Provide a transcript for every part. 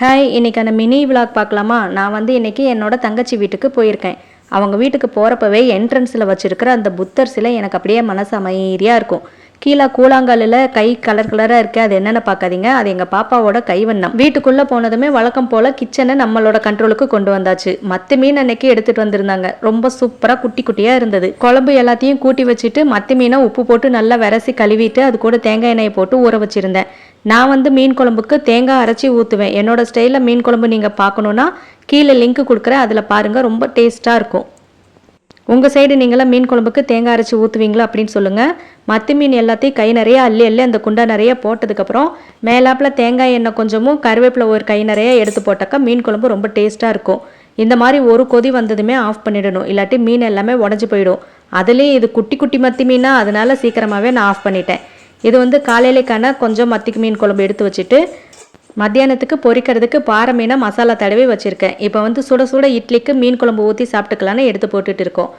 Hi அந்த mini vlog பார்க்கலாமா? நான் வந்து இன்னைக்கு என்னோட தங்கச்சி வீட்டுக்கு போயிருக்கேன். அவங்க வீட்டுக்கு போகிறப்பவே என்ட்ரன்ஸில் வச்சுருக்கிற அந்த புத்தர் சிலை எனக்கு அப்படியே மனசு அமைதியாக இருக்கும். கீழே கூழாங்கல்லில் கை கலர் கலராக இருக்குது அது என்னென்னு பார்க்காதீங்க. அது எங்கள் பாப்பாவோட கைவண்ணம். வீட்டுக்குள்ளே போனதுமே வழக்கம் போல் கிச்சனை நம்மளோட கண்ட்ரோலுக்கு கொண்டு வந்தாச்சு. மற்ற மீன் அன்னைக்கு எடுத்துகிட்டு வந்திருந்தாங்க. ரொம்ப சூப்பராக குட்டி குட்டியாக இருந்தது. குழம்பு எல்லாத்தையும் கூட்டி வச்சுட்டு மற்ற மீனை உப்பு போட்டு நல்லா விரசி கழுவிட்டு அது கூட தேங்காய் எண்ணெயை போட்டு ஊற வச்சுருந்தேன். நான் வந்து மீன் குழம்புக்கு தேங்காய் அரைச்சி ஊற்றுவேன் என்னோட ஸ்டைலில் மீன் குழம்பு நீங்கள் பார்க்கணுன்னா கீழே லிங்க் கொடுக்குறேன். அதில் பாருங்கள் ரொம்ப டேஸ்ட்டாக இருக்கும். உங்கள் சைடு நீங்களாம் மீன் குழம்புக்கு தேங்காய் அரைச்சி ஊற்றுவீங்களா அப்படின்னு சொல்லுங்கள் மத்தி மீன் எல்லாத்தையும் கை நிறைய அள்ளி அள்ளி அந்த குண்டா நிறைய போட்டதுக்கப்புறம் மேலாப்பில் தேங்காய் எண்ணெய் கொஞ்சமும் கருவேப்பிலை ஒரு கை நிறைய எடுத்து போட்டாக்கா மீன் குழம்பு ரொம்ப டேஸ்ட்டாக இருக்கும். இந்த மாதிரி ஒரு கொதி வந்ததுமே ஆஃப் பண்ணிடணும். இல்லாட்டி மீன் எல்லாமே உடஞ்சி போயிடும். அதுலேயும் இது குட்டி குட்டி மத்தி மீனாக அதனால சீக்கிரமாகவே நான் ஆஃப் பண்ணிட்டேன். இது வந்து காலையிலேக்கான கொஞ்சம் மத்திக்கு மீன் குழம்பு எடுத்து வச்சுட்டு மத்தியானத்துக்கு பொரிக்கிறதுக்கு பாறை மீனை மசாலா தடவி வச்சுருக்கேன். இப்போ வந்து சுட சுட இட்லிக்கு மீன் குழம்பு ஊற்றி சாப்பிட்டுக்கலான்னு எடுத்து போட்டுட்டு இருக்கோம்.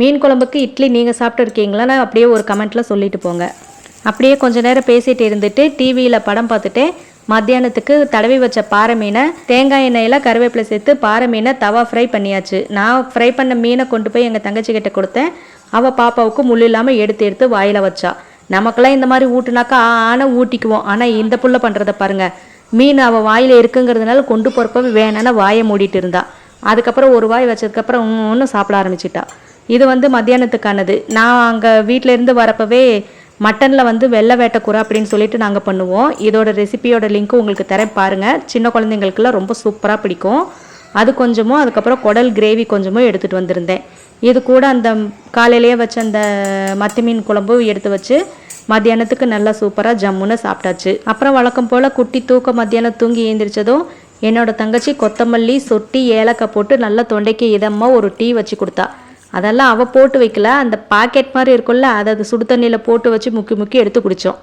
மீன் குழம்புக்கு இட்லி நீங்கள் சாப்பிட்டுருக்கீங்களான்னு அப்படியே ஒரு கமெண்ட்டில் சொல்லிட்டு போங்க. அப்படியே கொஞ்ச நேரம் பேசிகிட்டு இருந்துட்டு டிவியில் படம் பார்த்துட்டு மத்தியானத்துக்கு தடவி வச்ச பாறை மீனை தேங்காய் எண்ணெயில் கருவேப்பிலை சேர்த்து பாறை மீனை தவா ஃப்ரை பண்ணியாச்சு. நான் ஃப்ரை பண்ண மீனை கொண்டு போய் எங்கள் தங்கச்சி கிட்ட கொடுத்தேன். அவள் பாப்பாவுக்கு முள் இல்லாமல் எடுத்து எடுத்து வாயில் வச்சா. நமக்கெல்லாம் இந்த மாதிரி ஊட்டுனாக்கா ஆனால் ஊட்டிக்குவோம். ஆனால் இந்த புள்ள பண்ணுறத பாருங்கள் மீன் அவள் வாயில் இருக்குங்கிறதுனால கொண்டு போகிறப்ப வேணான்னு வாயை மூடிட்டு இருந்தா. அதுக்கப்புறம் ஒரு வாய் வச்சதுக்கப்புறம் ஒன்றும் சாப்பிட ஆரம்பிச்சிட்டா. இது வந்து மத்தியானத்துக்கானது. நான் அங்கே வீட்டிலேருந்து வரப்பவே மட்டனில் வந்து வெள்ளை வேட்டக்கூரை அப்படின்னு சொல்லிட்டு நாங்கள் பண்ணுவோம். இதோட ரெசிபியோட லிங்க்கும் உங்களுக்கு தரேன் பாருங்கள் சின்ன குழந்தைங்களுக்குலாம் ரொம்ப சூப்பராக பிடிக்கும். அது கொஞ்சமும் அதுக்கப்புறம் குடல் கிரேவி கொஞ்சமும் எடுத்துகிட்டு வந்திருந்தேன். இது கூட அந்த காலையிலேயே வச்ச அந்த மத்தி மீன் குழம்பு எடுத்து வச்சு மத்தியானத்துக்கு நல்லா சூப்பராக ஜம்முன்னு சாப்பிட்டாச்சு. அப்புறம் வழக்கம் போல் குட்டி தூக்க மத்தியானம் தூங்கி எழுந்திரிச்சதும் என்னோட தங்கச்சி கொத்தமல்லி சொட்டி ஏலக்காய் போட்டு நல்லா தொண்டைக்கு இதமாக ஒரு டீ வச்சு கொடுத்தா. அதெல்லாம் அவள் போட்டு வைக்கல. அந்த பாக்கெட் மாதிரி இருக்கும்ல அதை அது சுடு தண்ணியில் போட்டு வச்சு முக்கி முக்கி எடுத்து குடித்தோம்